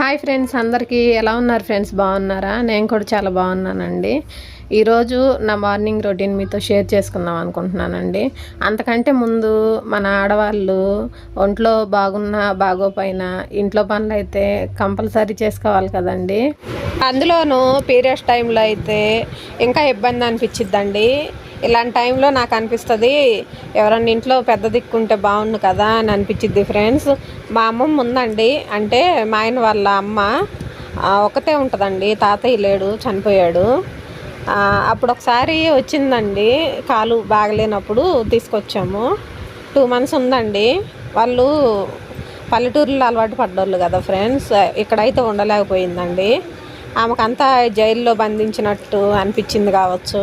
Hi friends అందరికీ ఎలా ఉన్నారు ఫ్రెండ్స్? బాగున్నారా? నేను కూడా చాలా బాగున్నానండి. ఈరోజు నా మార్నింగ్ రొటీన్ మీతో షేర్ చేసుకుందాం అనుకుంటున్నానండి. అంతకంటే ముందు మన ఆడవాళ్ళు ఒంట్లో బాగున్నా బాగోపోయినా ఇంట్లో పనులు అయితే కంపల్సరీ చేసుకోవాలి కదండి. అందులోనూ పీరియడ్స్ టైంలో అయితే ఇంకా ఇబ్బంది అనిపించిద్దండి. ఇలాంటి టైంలో నాకు అనిపిస్తుంది ఎవరన్నా ఇంట్లో పెద్ద దిక్కుంటే బాగుండు కదా అని అనిపించింది ఫ్రెండ్స్. మా అమ్మమ్మ ఉందండి అంటే మా ఆయన వాళ్ళ అమ్మ ఒకతే ఉంటుందండి తాతయ్య లేడు చనిపోయాడు. అప్పుడు ఒకసారి వచ్చిందండి కాలు బాగలేనప్పుడు తీసుకొచ్చాము. టూ మంత్స్ ఉందండి వాళ్ళు పల్లెటూరులో అలవాటు పడ్డోళ్ళు కదా ఫ్రెండ్స్ ఇక్కడైతే ఉండలేకపోయిందండి. ఆమెకంతా జైల్లో బంధించినట్టు అనిపించింది కావచ్చు.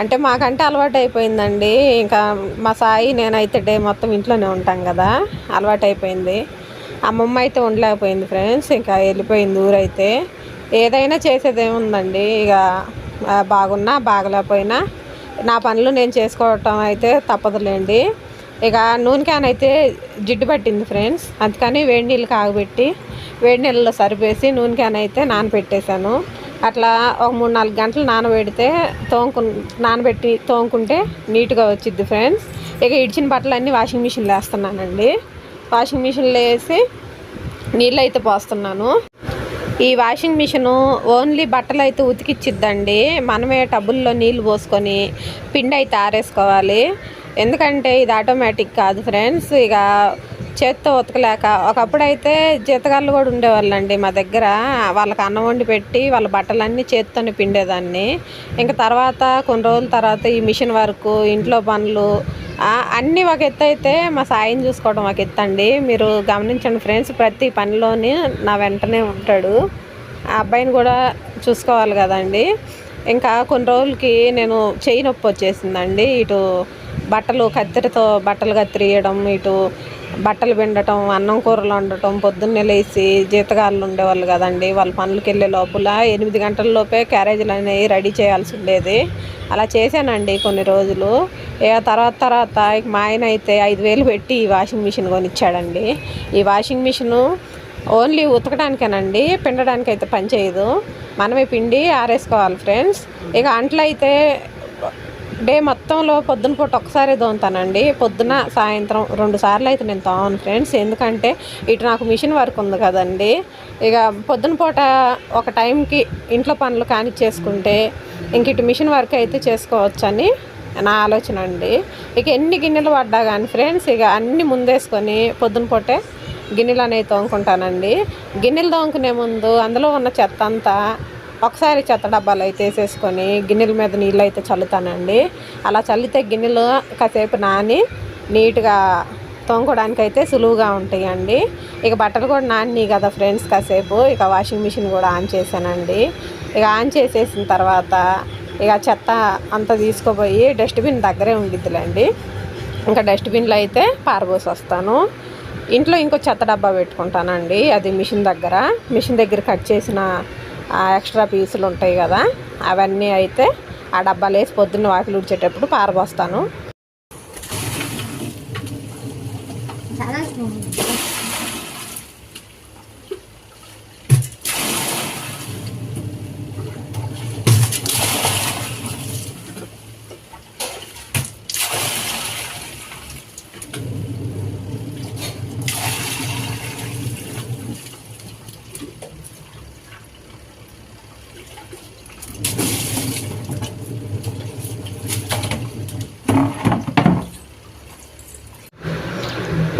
అంటే మాకంటే అలవాటు అయిపోయిందండి ఇంకా మా సాయి నేనైతే డే మొత్తం ఇంట్లోనే ఉంటాం కదా అలవాటు అయిపోయింది అమ్మమ్మ అయితే ఉండలేకపోయింది ఫ్రెండ్స్ ఇంకా వెళ్ళిపోయింది ఊరైతే. ఏదైనా చేసేదేముందండి ఇక బాగున్నా బాగలేకపోయినా. నా పనులు నేను చేసుకోవటం అయితే తప్పదులేండి. ఇక నూనె క్యాన్ అయితే జిడ్డు పట్టింది ఫ్రెండ్స్ అందుకని వేడి నీళ్ళు కాగబెట్టి వేడి నీళ్ళలో సరిపేసి నూనె క్యాన్ అయితే నానపెట్టేశాను. అట్లా ఒక మూడు నాలుగు గంటలు నానబెడితే తోముకు నానబెట్టి తోముకుంటే నీట్గా వచ్చిద్ది ఫ్రెండ్స్. ఇక ఇడిచిన బట్టలు అన్నీ వాషింగ్ మిషన్లో వేస్తున్నానండి. వాషింగ్ మిషన్లో వేసి నీళ్ళు అయితే పోస్తున్నాను. ఈ వాషింగ్ మిషన్ ఓన్లీ బట్టలు అయితే ఉతికిచ్చిద్దండి. మనమే టబుల్లో నీళ్ళు పోసుకొని పిండి అయితే ఆరేసుకోవాలి. ఎందుకంటే ఇది ఆటోమేటిక్ కాదు ఫ్రెండ్స్. ఇక చేత్తో ఉతకలేక ఒకప్పుడైతే జీతగాళ్ళు కూడా ఉండేవాళ్ళండి మా దగ్గర. వాళ్ళకి అన్నం వండి పెట్టి వాళ్ళ బట్టలన్నీ చేత్తోనే పిండేదాన్ని. ఇంకా తర్వాత కొన్ని రోజుల తర్వాత ఈ మిషన్ వర్క్ ఇంట్లో పనులు అన్నీ ఒక ఎత్తు అయితే మా సాయం చూసుకోవడం ఒక ఎత్తు అండి మీరు గమనించండి ఫ్రెండ్స్ ప్రతి పనిలోని నా వెంటనే ఉంటాడు. ఆ అబ్బాయిని కూడా చూసుకోవాలి కదండి. ఇంకా కొన్ని రోజులకి నేను చెయ్యి నొప్పి వచ్చేసిందండి. ఇటు బట్టలు కత్తిరితో బట్టలు కత్తిరియడం ఇటు బట్టలు పిండటం అన్నం కూరలు వండటం పొద్దున్నే లేచి జీతగాళ్ళు ఉండేవాళ్ళు కదండి. వాళ్ళ పనులకి వెళ్ళే లోపల ఎనిమిది గంటల లోపే క్యారేజీలు అనేవి రెడీ చేయాల్సి ఉండేది. అలా చేశానండి కొన్ని రోజులు. ఇక తర్వాత తర్వాత ఇక మా ఆయన అయితే ఐదు వేలు పెట్టి ఈ వాషింగ్ మిషన్ కొనిచ్చాడండి. ఈ వాషింగ్ మిషను ఓన్లీ ఉతకడానికేనండి పిండడానికి అయితే పనిచేయదు మనమే పిండి ఆరేసుకోవాలి ఫ్రెండ్స్. ఇక అంట్లయితే డే మొత్తంలో పొద్దున పూట ఒకసారి తోముతానండి పొద్దున సాయంత్రం రెండు సార్లు అయితే నేను తోమను ఫ్రెండ్స్. ఎందుకంటే ఇటు నాకు మిషన్ వర్క్ ఉంది కదండి. ఇక పొద్దున పూట ఒక టైంకి ఇంట్లో పనులు కానిచ్చేసుకుంటే ఇంక ఇటు మిషన్ వర్క్ అయితే చేసుకోవచ్చని నా ఆలోచన అండి. ఇక ఎన్ని గిన్నెలు పడ్డా కానీ ఫ్రెండ్స్ ఇక అన్ని ముందేసుకొని పొద్దున పూటే గిన్నెలు అనేవి తోముకుంటానండి. గిన్నెలు తోముకునే ముందు అందులో ఉన్న చెత్త అంతా ఒకసారి చెత్త డబ్బాలు అయితే వేసేసుకొని గిన్నెల మీద నీళ్ళు అయితే చల్లుతానండి. అలా చల్లితే గిన్నెలు కాసేపు నాని నీట్గా తోముకోవడానికి అయితే సులువుగా ఉంటాయండి. ఇక బట్టలు కూడా నాని కదా ఫ్రెండ్స్ కాసేపు. ఇక వాషింగ్ మిషన్ కూడా ఆన్ చేశానండి. ఇక ఆన్ చేసేసిన తర్వాత ఇక చెత్త అంతా తీసుకుపోయి డస్ట్బిన్ దగ్గరే ఉండిద్దిలేండి. ఇంకా డస్ట్బిన్లో అయితే పారబోసి వస్తాను. ఇంట్లో ఇంకో చెత్త డబ్బా పెట్టుకుంటానండి. అది మిషన్ దగ్గర. మిషన్ దగ్గర కట్ చేసిన ఎక్స్ట్రా పీసులు ఉంటాయి కదా అవన్నీ అయితే ఆ డబ్బాలు వేసి పొద్దున్న వాకిలు ఉడిచేటప్పుడు పారబోస్తాను.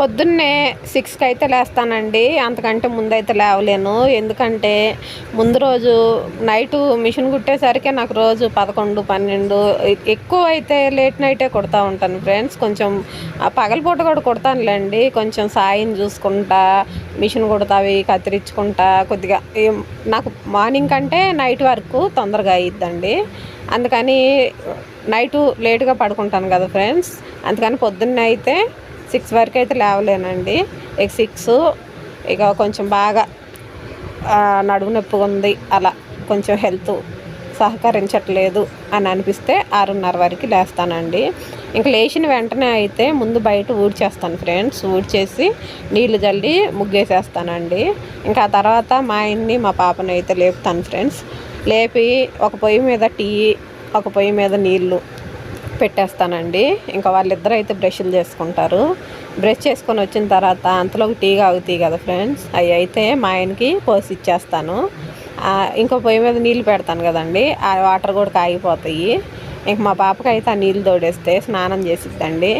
పొద్దున్నే సిక్స్కి అయితే లేస్తానండి. అంతకంటే ముందైతే లేవలేను. ఎందుకంటే ముందు రోజు నైటు మిషన్ కుట్టేసరికి నాకు రోజు పదకొండు పన్నెండు ఎక్కువ అయితే లేట్ నైటే కుడతా ఉంటాను ఫ్రెండ్స్. కొంచెం పగలపూట కూడా కుడతానులేండి. కొంచెం సాయం చూసుకుంటా మిషన్ కుడతావి కత్తిరించుకుంటా కొద్దిగా నాకు మార్నింగ్ కంటే నైట్ వరకు తొందరగా అయ్యిద్దండి అందుకని నైటు లేటుగా పడుకుంటాను కదా ఫ్రెండ్స్. అందుకని పొద్దున్నే అయితే సిక్స్ వరకు అయితే లేవలేనండి. ఇక సిక్స్ ఇక కొంచెం బాగా నడుము నొప్పి ఉంది. అలా కొంచెం హెల్త్ సహకరించట్లేదు అని అనిపిస్తే ఆరున్నర వరకు లేస్తానండి. ఇంక లేచిన వెంటనే అయితే ముందు బయట ఊడ్చేస్తాను ఫ్రెండ్స్. ఊడ్చేసి నీళ్ళు చల్లి ముగ్గేసేస్తానండి. ఇంకా ఆ తర్వాత మా ఆయన్ని మా పాపను అయితే లేపుతాను ఫ్రెండ్స్. లేపి ఒక పొయ్యి మీద టీ ఒక పొయ్యి మీద నీళ్ళు పెట్టేస్తానండి. ఇంకా వాళ్ళిద్దరూ అయితే బ్రష్లు చేసుకుంటారు. బ్రష్ చేసుకొని వచ్చిన తర్వాత అంతలోకి టీ కాగుతాయి కదా ఫ్రెండ్స్. అవి అయితే మా ఆయనకి పోసి ఇచ్చేస్తాను. ఇంకో పొయ్యి మీద నీళ్ళు పెడతాను కదండి. ఆ వాటర్ కూడా కాగిపోతాయి. ఇంక మా పాపకి అయితే ఆ నీళ్ళు తోడేస్తే స్నానం చేసిద్దండి.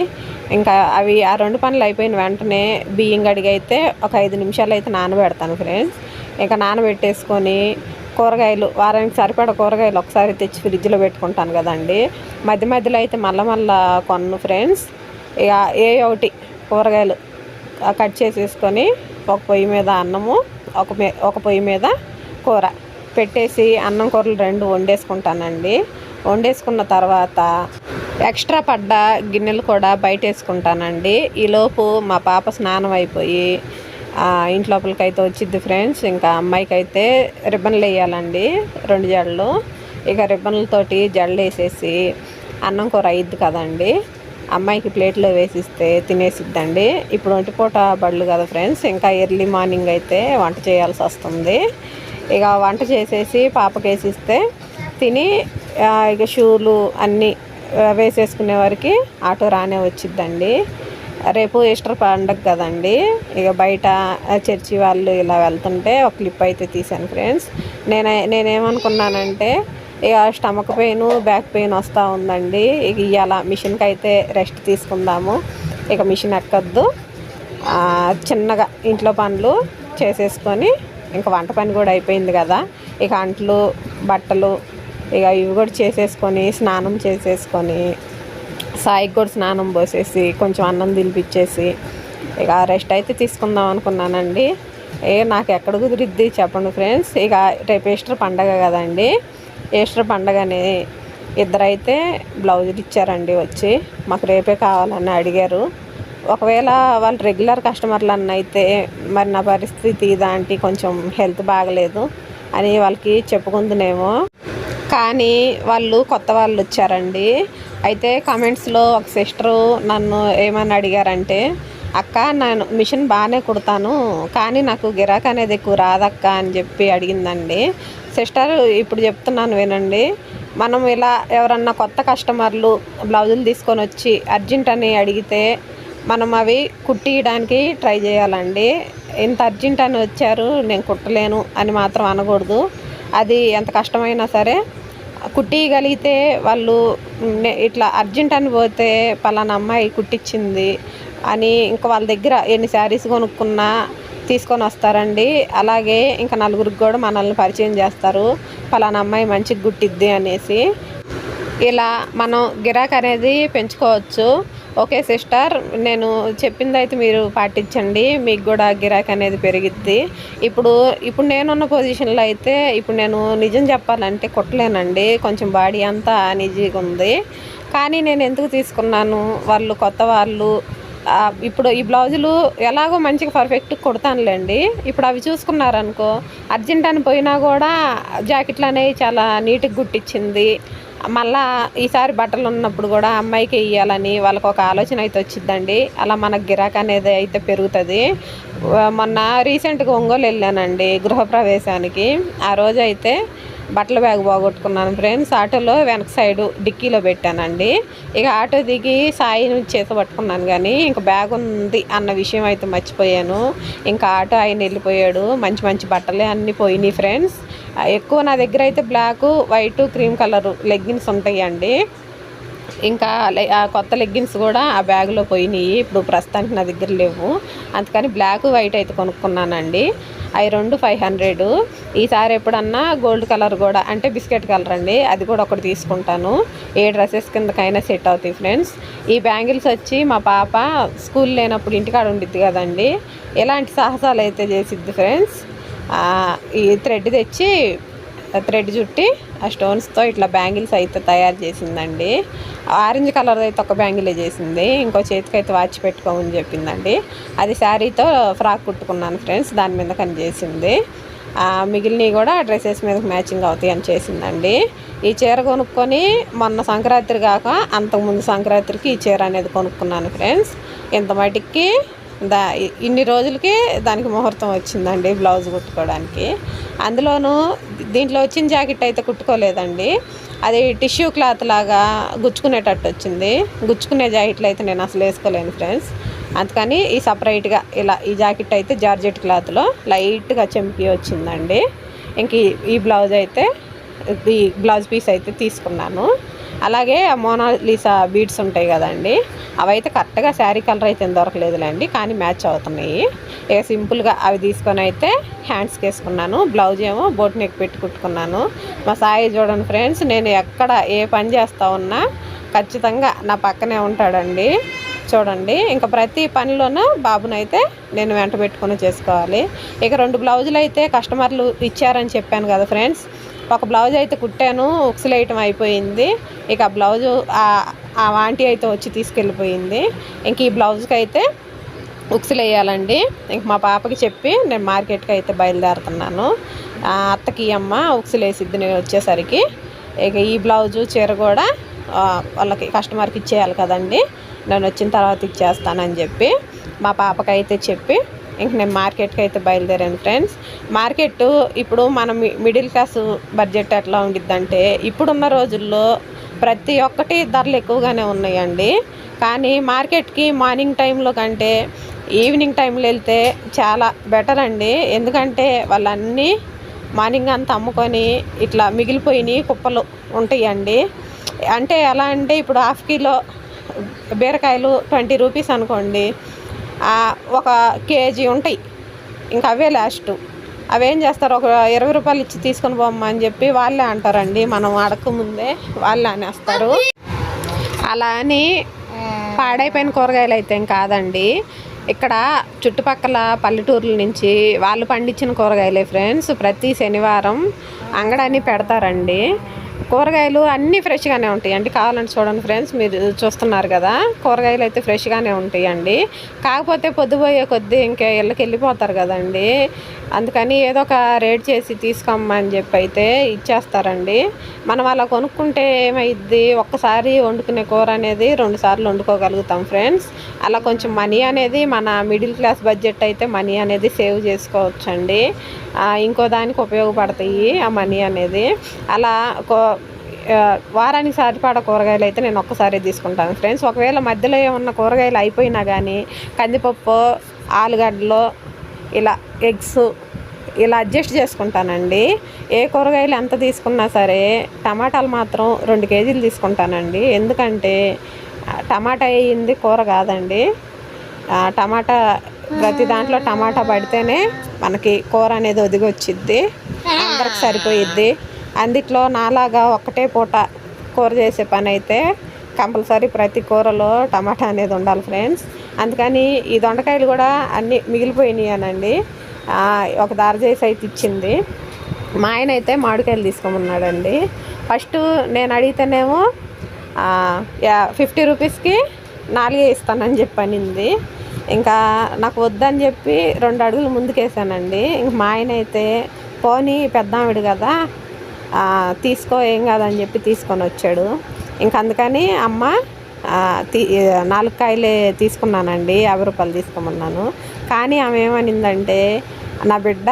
ఇంకా అవి ఆ రెండు పనులు అయిపోయిన వెంటనే బియ్యం గడిగి అయితే ఒక ఐదు నిమిషాలు అయితే నానబెడతాను ఫ్రెండ్స్. ఇంకా నానబెట్టేసుకొని కూరగాయలు వారానికి సరిపడా కూరగాయలు ఒకసారి తెచ్చి ఫ్రిడ్జ్లో పెట్టుకుంటాను కదండి. మధ్య మధ్యలో అయితే మళ్ళా మళ్ళా కొన్ను ఫ్రెండ్స్. ఇక ఏ ఒకటి కూరగాయలు కట్ చేసేసుకొని ఒక పొయ్యి మీద అన్నము ఒక ఒక పొయ్యి మీద కూర పెట్టేసి అన్నం కూరలు రెండు వండేసుకుంటానండి. వండేసుకున్న తర్వాత ఎక్స్ట్రా పడ్డ గిన్నెలు కూడా బయట వేసుకుంటానండి ఈలోపు మా పాప స్నానం అయిపోయి ఇంటి లోపలికి అయితే వచ్చింది ఫ్రెండ్స్. ఇంకా అమ్మాయికి అయితే రిబ్బన్లు వేయాలండి రెండు జడలు. ఇక రిబ్బన్లతోటి జడలు వేసేసి అన్నం కూర అయ్యిద్ది కదండి. అమ్మాయికి ప్లేట్లో వేసిస్తే తినేసిద్దండి. ఇప్పుడు ఒంటిపూట బళ్ళు కదా ఫ్రెండ్స్ ఇంకా ఎర్లీ మార్నింగ్ అయితే వంట చేయాల్సి వస్తుంది. ఇక వంట చేసేసి పాపకి వేసిస్తే తిని ఇక షూలు అన్నీ వేసేసుకునే వరకు ఆటో రానే వచ్చిద్దండి. రేపు ఈస్టర్ పండగ కదండి. ఇక బయట చర్చి వాళ్ళు ఇలా వెళ్తుంటే ఒక క్లిప్ అయితే తీశాను ఫ్రెండ్స్. నేను నేనేమనుకున్నానంటే ఇక స్టమక్ పెయిన్ బ్యాక్ పెయిన్ వస్తూ ఉందండి. ఇక ఇవాళ మిషన్కి అయితే రెస్ట్ తీసుకుందాము. ఇక మిషన్ ఎక్కద్దు. చిన్నగా ఇంట్లో పనులు చేసేసుకొని ఇంకా వంట పని కూడా అయిపోయింది కదా. ఇక అంట్లు బట్టలు ఇక ఇవి కూడా చేసేసుకొని స్నానం చేసేసుకొని సాయికి కూడా స్నానం పోసేసి కొంచెం అన్నం తినిపించేసి ఇక రెస్ట్ అయితే తీసుకుందాం అనుకున్నానండి. ఏ నాకు ఎక్కడ కుదిరిద్ది చెప్పండి ఫ్రెండ్స్. ఇక రేపు ఈస్టర్ పండగ కదండి. ఈస్టర్ పండగని ఇద్దరైతే బ్లౌజులు ఇచ్చారండి వచ్చి. మాకు రేపే కావాలని అడిగారు. ఒకవేళ వాళ్ళు రెగ్యులర్ కస్టమర్లు అన్న అయితే మరి నా పరిస్థితి దాంటి కొంచెం హెల్త్ బాగలేదు అని వాళ్ళకి చెప్పుకుందునేమో. కానీ వాళ్ళు కొత్త వాళ్ళు వచ్చారండి. అయితే కామెంట్స్లో ఒక సిస్టరు నన్ను ఏమని అడిగారంటే అక్క నేను మిషన్ బాగానే కుడతాను కానీ నాకు గిరాక్ అనేది ఎక్కువ రాదక్క అని చెప్పి అడిగిందండి. సిస్టర్ ఇప్పుడు చెప్తున్నాను వినండి. మనం ఇలా ఎవరన్నా కొత్త కస్టమర్లు బ్లౌజులు తీసుకొని వచ్చి అర్జెంట్ అని అడిగితే మనం అవి కుట్టియడానికి ట్రై చేయాలండి. ఇంత అర్జెంట్ అని వచ్చారు నేను కుట్టలేను అని మాత్రం అనకూడదు. అది ఎంత కష్టమైనా సరే కుట్టియగలిగితే వాళ్ళు ఇట్లా అర్జెంట్ అని పోతే పలానా అమ్మాయి కుట్టించింది అని ఇంకా వాళ్ళ దగ్గర ఎన్ని శారీస్ కొనుక్కున్నా తీసుకొని వస్తారండి. అలాగే ఇంకా నలుగురికి కూడా మనల్ని పరిచయం చేస్తారు. పలానా అమ్మాయి మంచిగా గుట్టిద్ది అనేసి. ఇలా మనం గిరాక్ అనేది పెంచుకోవచ్చు. Okay sister. నేను చెప్పింది అయితే మీరు పాటించండి. మీకు కూడా గిరాక్ అనేది పెరిగిద్ది. ఇప్పుడు ఇప్పుడు నేనున్న పొజిషన్లో అయితే ఇప్పుడు నేను నిజం చెప్పాలంటే కుట్టలేనండి. కొంచెం బాడీ అంతా నిజీగా ఉంది. కానీ నేను ఎందుకు తీసుకున్నాను? వాళ్ళు కొత్త వాళ్ళు ఇప్పుడు ఈ బ్లౌజులు ఎలాగో మంచిగా పర్ఫెక్ట్ కుడతానులేండి. ఇప్పుడు అవి చూసుకున్నారనుకో అర్జెంట్ అని పోయినా కూడా జాకెట్లు అనేవి చాలా నీట్గా గుట్టించింది మళ్ళా ఈసారి బట్టలు ఉన్నప్పుడు కూడా అమ్మాయికి ఇవ్వాలని వాళ్ళకు ఒక ఆలోచన అయితే వచ్చిందండి. అలా మనకు గిరాక్ అనేది అయితే పెరుగుతుంది. మొన్న రీసెంట్గా ఒంగోలు వెళ్ళానండి గృహప్రవేశానికి. ఆ రోజైతే బట్టల బ్యాగ్ పోగొట్టుకున్నాను ఫ్రెండ్స్. ఆటోలో వెనక సైడు డిక్కీలో పెట్టానండి. ఇక ఆటో దిగి సాయి చేత పట్టుకున్నాను కానీ ఇంకా బ్యాగ్ ఉంది అన్న విషయం అయితే మర్చిపోయాను. ఇంకా ఆటో ఆయన వెళ్ళిపోయాడు. మంచి మంచి బట్టలే అన్నీ పోయినాయి ఫ్రెండ్స్. ఎక్కువ నా దగ్గర అయితే black white cream colour leggings ఉంటాయండి. ఇంకా ఆ కొత్త లెగ్గిన్స్ కూడా ఆ బ్యాగ్లో పోయినాయి. ఇప్పుడు ప్రస్తుతానికి నా దగ్గర లేవు. అందుకని బ్లాక్ వైట్ అయితే కొనుక్కున్నానండి. అవి రెండు ఫైవ్ హండ్రెడ్ ఈసారి ఎప్పుడన్నా గోల్డ్ కలర్ కూడా అంటే బిస్కెట్ కలర్ అండి అది కూడా ఒకటి తీసుకుంటాను. ఏ డ్రెస్సెస్ కిందకైనా సెట్ అవుతాయి ఫ్రెండ్స్ ఈ బ్యాంగిల్స్ వచ్చి మా పాప స్కూల్ లేనప్పుడు ఇంటికాడ ఉండిద్ది కదండి. ఎలాంటి సాహసాలు అయితే చేసిద్ది ఫ్రెండ్స్ ఈ థ్రెడ్ తెచ్చి థ్రెడ్ చుట్టి ఆ స్టోన్స్తో ఇట్లా బ్యాంగిల్స్ అయితే తయారు చేసిందండి. ఆరెంజ్ కలర్ అయితే ఒక బ్యాంగిలే చేసింది. ఇంకో చేతికి అయితే వాచ్ పెట్టుకోమని చెప్పిందండి. అది శారీతో ఫ్రాక్ కుట్టుకున్నాను ఫ్రెండ్స్ దాని మీద కని చేసింది. ఆ, మిగిలినవి కూడా డ్రెస్సెస్ మీద మ్యాచింగ్ అవుతాయి అని చేసిందండి. ఈ చీర కొనుక్కొని మొన్న సంక్రాంతి కాక అంతకుముందు సంక్రాంతికి ఈ చీర అనేది కొనుక్కున్నాను ఫ్రెండ్స్. ఇంత మటుకి దా ఇన్ని రోజులకి దానికి ముహూర్తం వచ్చిందండి బ్లౌజ్ కుట్టుకోవడానికి. అందులోనూ దీంట్లో వచ్చిన జాకెట్ అయితే కుట్టుకోలేదండి. అది టిష్యూ క్లాత్ లాగా గుచ్చుకునేటట్టు వచ్చింది. గుచ్చుకునే జాకెట్లు అయితే నేను అసలు వేసుకోలేను ఫ్రెండ్స్. అందుకని ఈ సపరేట్గా ఇలా ఈ జాకెట్ అయితే జార్జెట్ క్లాత్లో లైట్గా చెంపి వచ్చిందండి. ఇంక ఈ బ్లౌజ్ అయితే ఈ బ్లౌజ్ పీస్ అయితే తీసుకున్నాను. అలాగే ఆ మోనాలిసా బీడ్స్ ఉంటాయి కదండి. అవైతే కరెక్ట్గా శారీ కలర్ అయితే దొరకలేదులేండి. కానీ మ్యాచ్ అవుతున్నాయి. ఇక సింపుల్గా అవి తీసుకొని అయితే హ్యాండ్స్కి వేసుకున్నాను బ్లౌజ్ ఏమో బోట్ నెక్ పెట్టి కుట్టుకున్నాను. మా సాయి చూడండి ఫ్రెండ్స్ నేను ఎక్కడ ఏ పని చేస్తా ఉన్నా ఖచ్చితంగా నా పక్కనే ఉంటాడండి. చూడండి ఇంకా ప్రతి పనిలోనూ బాబునైతే నేను వెంట పెట్టుకుని చేసుకోవాలి. ఇక రెండు బ్లౌజులు అయితే కస్టమర్లు ఇచ్చారని చెప్పాను కదా ఫ్రెండ్స్. ఒక బ్లౌజ్ అయితే కుట్టాను ఉక్సులేయటం అయిపోయింది. ఇక ఆ బ్లౌజు ఆ- ఆంటీ అయితే వచ్చి తీసుకెళ్ళిపోయింది. ఇంక ఈ బ్లౌజ్కి అయితే ఉక్సులు వేయాలండి ఇంక మా పాపకి చెప్పి నేను మార్కెట్కి అయితే బయలుదేరుతున్నాను. అత్తకి అమ్మ ఉక్సులు వేసిద్ది నేను వచ్చేసరికి. ఇక ఈ బ్లౌజు చీర కూడా వాళ్ళకి కస్టమర్కి ఇచ్చేయాలి కదండి. నేను వచ్చిన తర్వాత ఇచ్చేస్తానని చెప్పి మా పాపకైతే చెప్పి ఇంక నేను మార్కెట్కి అయితే బయలుదేరాను ఫ్రెండ్స్. మార్కెట్ ఇప్పుడు మనం మిడిల్ క్లాస్ బడ్జెట్ ఎట్లా ఉండిద్దంటే ఇప్పుడున్న రోజుల్లో ప్రతి ఒక్కటి ధరలు ఎక్కువగానే ఉన్నాయండి. కానీ మార్కెట్కి మార్నింగ్ టైంలో కంటే ఈవినింగ్ టైంలో వెళ్తే చాలా బెటర్ అండి. ఎందుకంటే వాళ్ళన్నీ మార్నింగ్ అంతా అమ్ముకొని ఇట్లా మిగిలిపోయినాయి కుప్పలు ఉంటాయండి. అంటే ఎలా అంటే ఇప్పుడు హాఫ్ కిలో బీరకాయలు ట్వంటీ రూపీస్ అనుకోండి. ఒక కేజీ ఉంటాయి. ఇంకా అవే లాస్ట్ అవేం చేస్తారు? ఒక ఇరవై రూపాయలు ఇచ్చి తీసుకొని పోమ్మా అని చెప్పి వాళ్ళే అంటారండి. మనం అడకముందే వాళ్ళే అనేస్తారు. అలా అని పాడైపోయిన కూరగాయలు అయితే ఏం కాదండి. ఇక్కడ చుట్టుపక్కల పల్లెటూర్ల నుంచి వాళ్ళు పండించిన కూరగాయలే ఫ్రెండ్స్ ప్రతి శనివారం అంగడాన్ని పెడతారండి. కూరగాయలు అన్నీ ఫ్రెష్గానే ఉంటాయండి. కావాలంటే చూడండి ఫ్రెండ్స్ మీరు చూస్తున్నారు కదా కూరగాయలు అయితే ఫ్రెష్గానే ఉంటాయండి. కాకపోతే పొద్దుపోయే కొద్దీ ఇంకా ఇళ్ళకి వెళ్ళిపోతారు కదండి. అందుకని ఏదో ఒక రేట్ చేసి తీసుకోమని చెప్పి అయితే ఇచ్చేస్తారండి. మనం అలా కొనుక్కుంటే ఏమైద్ది? ఒక్కసారి వండుకునే కూర అనేది రెండు సార్లు వండుకోగలుగుతాం ఫ్రెండ్స్. అలా కొంచెం మనీ అనేది మన మిడిల్ క్లాస్ బడ్జెట్ అయితే మనీ అనేది సేవ్ చేసుకోవచ్చండి. ఇంకో దానికి ఉపయోగపడతాయి ఆ మనీ అనేది. అలా కో వారానికి సరిపడ కూరగాయలు అయితే నేను ఒక్కసారి తీసుకుంటాను ఫ్రెండ్స్. ఒకవేళ మధ్యలో ఏమన్నా కూరగాయలు అయిపోయినా కానీ కందిపప్పు ఆలుగడ్డలు ఇలా ఎగ్స్ ఇలా అడ్జస్ట్ చేసుకుంటానండి. ఏ కూరగాయలు ఎంత తీసుకున్నా సరే టమాటాలు మాత్రం రెండు కేజీలు తీసుకుంటానండి. ఎందుకంటే టమాటా వేయింది కూర కాదండి. టమాటా ప్రతి దాంట్లో టమాటా పడితేనే మనకి కూర అనేది ఒదిగి వచ్చిద్ది అందరికి సరిపోయిద్ది. అందిట్లో నాలాగా ఒక్కటే పూట కూర చేసే పని అయితే కంపల్సరీ ప్రతి కూరలో టమాటా అనేది ఉండాలి ఫ్రెండ్స్. అందుకని ఈ దొండకాయలు కూడా అన్నీ మిగిలిపోయినాయనండి. ఒక దారి చేసి అయితే ఇచ్చింది. మా ఆయన అయితే మామిడికాయలు తీసుకోమన్నాడండి. ఫస్ట్ నేను అడిగితేనేమో ఫిఫ్టీ రూపీస్కి నాలుగే ఇస్తానని చెప్పి అనింది ఇంకా నాకు వద్దని చెప్పి రెండు అడుగులు ముందుకేసానండి. ఇంక మా ఆయన అయితే పోనీ పెద్దావిడు కదా తీసుకో ఏం కాదని చెప్పి తీసుకొని వచ్చాడు. ఇంక అందుకని అమ్మ తీ నాలుగు కాయలే తీసుకున్నానండి యాభై రూపాయలు తీసుకోమన్నాను. కానీ ఆమె ఏమనిందంటే నా బిడ్డ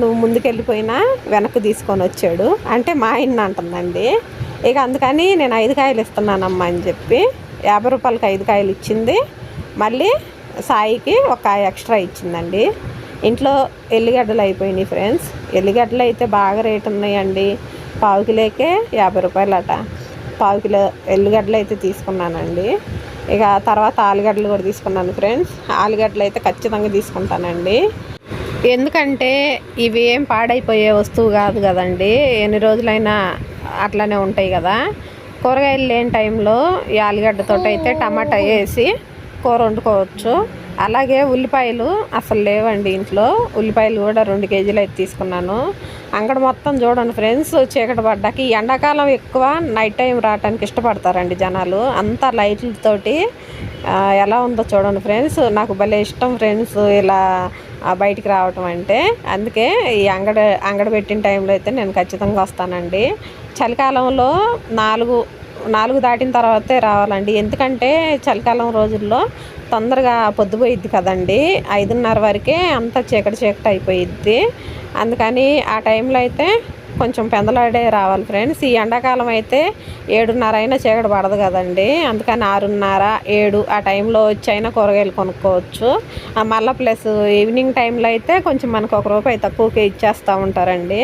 నువ్వు ముందుకెళ్ళిపోయినా వెనక్కి తీసుకొని వచ్చాడు. అంటే మా ఆయన అంటుందండి. ఇక అందుకని నేను ఐదు కాయలు ఇస్తున్నానమ్మా అని చెప్పి యాభై రూపాయలకి ఐదు కాయలు ఇచ్చింది. మళ్ళీ సాయికి ఒక కాయ ఎక్స్ట్రా ఇచ్చిందండి. ఇంట్లో ఎల్లిగడ్డలు అయిపోయినాయి ఫ్రెండ్స్. ఎల్లిగడ్డలు అయితే బాగా రేటు ఉన్నాయండి. పావు కిలోకే యాభై రూపాయలు అట పావు కిలో ఎల్లిగడ్డలు అయితే తీసుకున్నానండి. ఇక తర్వాత ఆలుగడ్డలు కూడా తీసుకున్నాను ఫ్రెండ్స్. ఆలుగడ్డలు అయితే ఖచ్చితంగా తీసుకుంటానండి. ఎందుకంటే ఇవి ఏం పాడైపోయే వస్తువు కాదు కదండి. ఎన్ని రోజులైనా అట్లానే ఉంటాయి కదా. కూరగాయలు లేని టైంలో ఈ ఆలుగడ్డతో అయితే టమాటా వేసి కూర వండుకోవచ్చు. అలాగే ఉల్లిపాయలు అసలు లేవండి ఇంట్లో. ఉల్లిపాయలు కూడా రెండు కేజీలు అయితే తీసుకున్నాను. అంగడి మొత్తం చూడండి ఫ్రెండ్స్ చీకటి పడ్డాక ఈ ఎండాకాలం ఎక్కువ నైట్ టైం రావడానికి ఇష్టపడతారండి జనాలు. అంతా లైట్లతోటి ఎలా ఉందో చూడండి ఫ్రెండ్స్. నాకు భలే ఇష్టం ఫ్రెండ్స్ ఇలా బయటికి రావటం అంటే. అందుకే ఈ అంగడి అంగడి పెట్టిన టైంలో అయితే నేను ఖచ్చితంగా వస్తానండి. చలికాలంలో నాలుగు నాలుగు దాటిన తర్వాతే రావాలండి. ఎందుకంటే చలికాలం రోజుల్లో తొందరగా పొద్దుపోయిద్ది కదండి. ఐదున్నర వరకే అంత చీకటి చీకటి అయిపోయిద్ది. అందుకని ఆ టైంలో అయితే కొంచెం పెందలాడే రావాలి ఫ్రెండ్స్ ఈ ఎండాకాలం అయితే ఏడున్నర అయినా చీకటి పడదు కదండి. అందుకని ఆరున్నర ఏడు ఆ టైంలో వచ్చైనా కూరగాయలు కొనుక్కోవచ్చు. మళ్ళీ ప్లస్ ఈవినింగ్ టైంలో అయితే కొంచెం మనకు ఒక రూపాయి తక్కువకే ఇచ్చేస్తూ ఉంటారండి.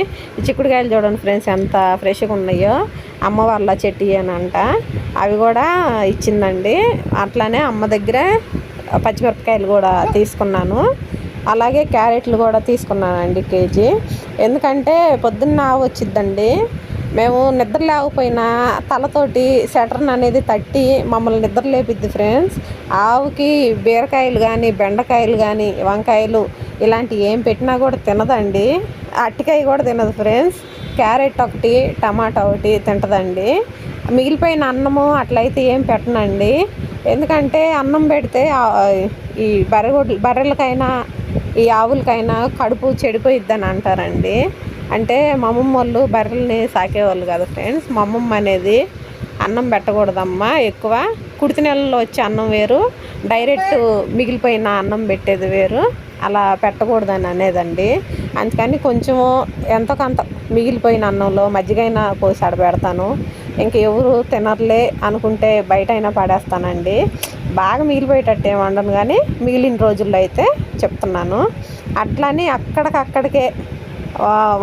చిక్కుడుకాయలు చూడండి ఫ్రెండ్స్ ఎంత ఫ్రెష్గా ఉన్నాయో. అమ్మ వాళ్ళ చెట్టు అంట అవి కూడా ఇచ్చిందండి. అట్లానే అమ్మ దగ్గర పచ్చిమిరపకాయలు కూడా తీసుకున్నాను. అలాగే క్యారెట్లు కూడా తీసుకున్నానండి కేజీ. ఎందుకంటే పొద్దున్న వచ్చిద్దండి. మేము నిద్ర లేకపోయినా తలతోటి సెటర్న్ అనేది తట్టి మమ్మల్ని నిద్ర లేపిద్ది ఫ్రెండ్స్. ఆవుకి బీరకాయలు కానీ బెండకాయలు కానీ వంకాయలు ఇలాంటివి ఏం పెట్టినా కూడా తినదండి. అట్టికాయ కూడా తినదు ఫ్రెండ్స్. క్యారెట్ ఒకటి టమాటా ఒకటి తింటదండి. మిగిలిపోయిన అన్నము అట్లయితే ఏం పెట్టనండి. ఎందుకంటే అన్నం పెడితే ఈ బర్రె బర్రెలకైనా ఈ ఆవులకైనా కడుపు చెడిపోయిద్దని అంటారండి. అంటే మా అమ్మమ్మ వాళ్ళు బర్రెల్ని సాకేవాళ్ళు కదా ఫ్రెండ్స్. మా అమ్మమ్మ అనేది అన్నం పెట్టకూడదమ్మా ఎక్కువ. కుడితి నెలల్లో వచ్చే అన్నం వేరు. డైరెక్ట్ మిగిలిపోయిన అన్నం పెట్టేది వేరు. అలా పెట్టకూడదని అనేదండి. అందుకని కొంచెము ఎంతో కొంత మిగిలిపోయిన అన్నంలో మజ్జిగైనా పోసి ఆడబెడతాను ఇంక ఎవరు తినర్లే అనుకుంటే బయట అయినా పడేస్తానండి. బాగా మిగిలిపోయేటట్టు ఏమి వండను కానీ మిగిలిన రోజుల్లో అయితే చెప్తున్నాను. అట్లని అక్కడికక్కడికే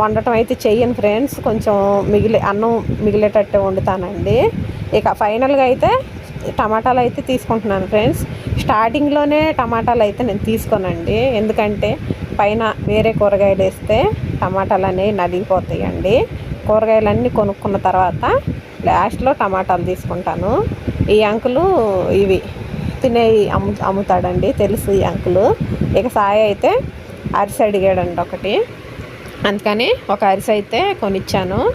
వండటం అయితే చెయ్యను ఫ్రెండ్స్. కొంచెం మిగిలి అన్నం మిగిలేటట్టు వండుతానండి. ఇక ఫైనల్గా అయితే టమాటాలు అయితే తీసుకుంటున్నాను ఫ్రెండ్స్. స్టార్టింగ్లోనే టమాటాలు అయితే నేను తీసుకోనండి. ఎందుకంటే పైన వేరే కూరగాయలు వేస్తే టమాటాలు అనేవి నలిగిపోతాయండి. కూరగాయలన్నీ కొనుక్కున్న తర్వాత లాస్ట్లో టమాటాలు తీసుకుంటాను. ఈ అంకులు ఇవి తినేవి అమ్ము అమ్ముతాడండి తెలుసు ఈ అంకులు. ఇక సాయి అయితే అరిసి అడిగాడండి ఒకటి. అందుకని ఒక అరిసి అయితే కొనిచ్చాను.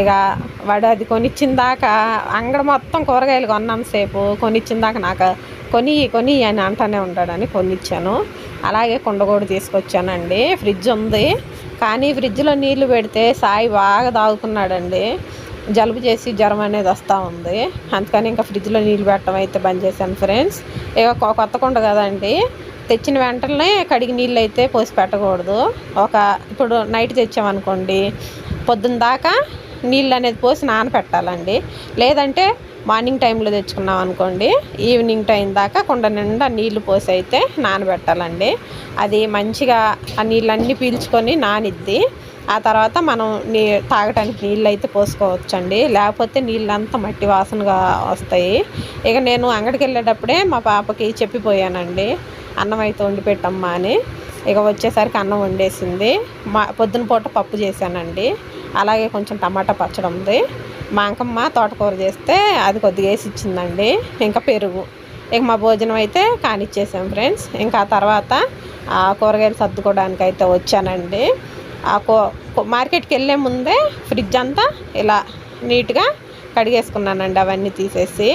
ఇక వాడు అది కొనిచ్చిన దాకా అంగడి మొత్తం కూరగాయలు కొన్నంతసేపు కొనిచ్చిన దాకా నాకు కొని కొని అని అంటానే ఉంటాడని కొనిచ్చాను. అలాగే కుండగోడు తీసుకొచ్చానండి. ఫ్రిడ్జ్ ఉంది. కానీ ఫ్రిడ్జ్లో నీళ్ళు పెడితే సాయి బాగా తాగుతున్నాడండి జలుబు చేసి జ్వరం అనేది వస్తూ ఉంది. అందుకని ఇంకా ఫ్రిడ్జ్లో నీళ్ళు పెట్టడం అయితే బంద్ చేశాను ఫ్రెండ్స్. ఇక కొత్త కుండ కదండి. తెచ్చిన వెంటనే కడిగి నీళ్ళు అయితే పోసి పెట్టకూడదు. ఒక ఇప్పుడు నైట్ తెచ్చామనుకోండి పొద్దున్న దాకా నీళ్ళు అనేది పోసి నానపెట్టాలండి. లేదంటే మార్నింగ్ టైంలో తెచ్చుకున్నాం అనుకోండి ఈవినింగ్ టైం దాకా కుండ నిండా నీళ్ళు పోసి అయితే నానబెట్టాలండి. అది మంచిగా ఆ నీళ్ళన్నీ పీల్చుకొని నానిద్ది. ఆ తర్వాత మనం నీ తాగటానికి నీళ్ళు అయితే పోసుకోవచ్చండి. లేకపోతే నీళ్ళంతా మట్టి వాసనగా వస్తాయి. ఇక నేను అంగడికి వెళ్ళేటప్పుడే మా పాపకి చెప్పిపోయానండి అన్నం అయితే వండి పెట్టమ్మా అని. ఇక వచ్చేసరికి అన్నం వండేసింది. మా పొద్దున పూట పప్పు చేశానండి. అలాగే కొంచెం టమాటా పచ్చడి ఉంది. మా అంకమ్మ తోటకూర చేస్తే అది కొద్దిగా వేసి ఇచ్చిందండి. ఇంకా పెరుగు. ఇక మా భోజనం అయితే కానిచ్చేసాం ఫ్రెండ్స్. ఇంకా తర్వాత కూరగాయలు సర్దుకోవడానికి అయితే వచ్చానండి. ఆ కో మార్కెట్కి వెళ్ళే ముందే ఫ్రిడ్జ్ అంతా ఇలా నీట్గా కడిగేసుకున్నానండి అవన్నీ తీసేసి.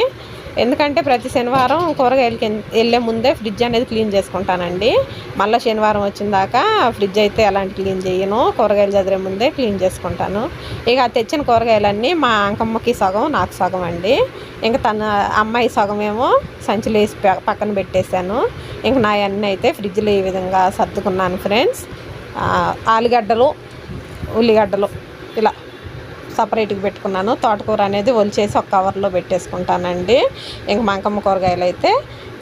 ఎందుకంటే ప్రతి శనివారం కూరగాయలకి వెళ్ళే ముందే ఫ్రిడ్జ్ అనేది క్లీన్ చేసుకుంటానండి. మళ్ళీ శనివారం వచ్చిన దాకా ఫ్రిడ్జ్ అయితే ఎలాంటి క్లీన్ చేయను. కూరగాయలు చదివే ముందే క్లీన్ చేసుకుంటాను. ఇక తెచ్చిన కూరగాయలన్నీ మా అంకమ్మకి సగం నాకు సగం అండి. ఇంకా తన అమ్మాయి సగమేమో సంచిలో వేసి పక్కన పెట్టేశాను. ఇంక నా అన్నీ అయితే ఫ్రిడ్జ్లో ఈ విధంగా సర్దుకున్నాను ఫ్రెండ్స్. ఆలుగడ్డలు ఉల్లిగడ్డలు ఇలా. సపరేట్గా పెట్టుకున్నాను. తోటకూర అనేది ఒలిచేసి ఒక కవర్లో పెట్టేసుకుంటానండి. ఇంక మంకమ్మ కూరగాయలు అయితే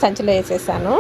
సంచిలో వేసేసాను.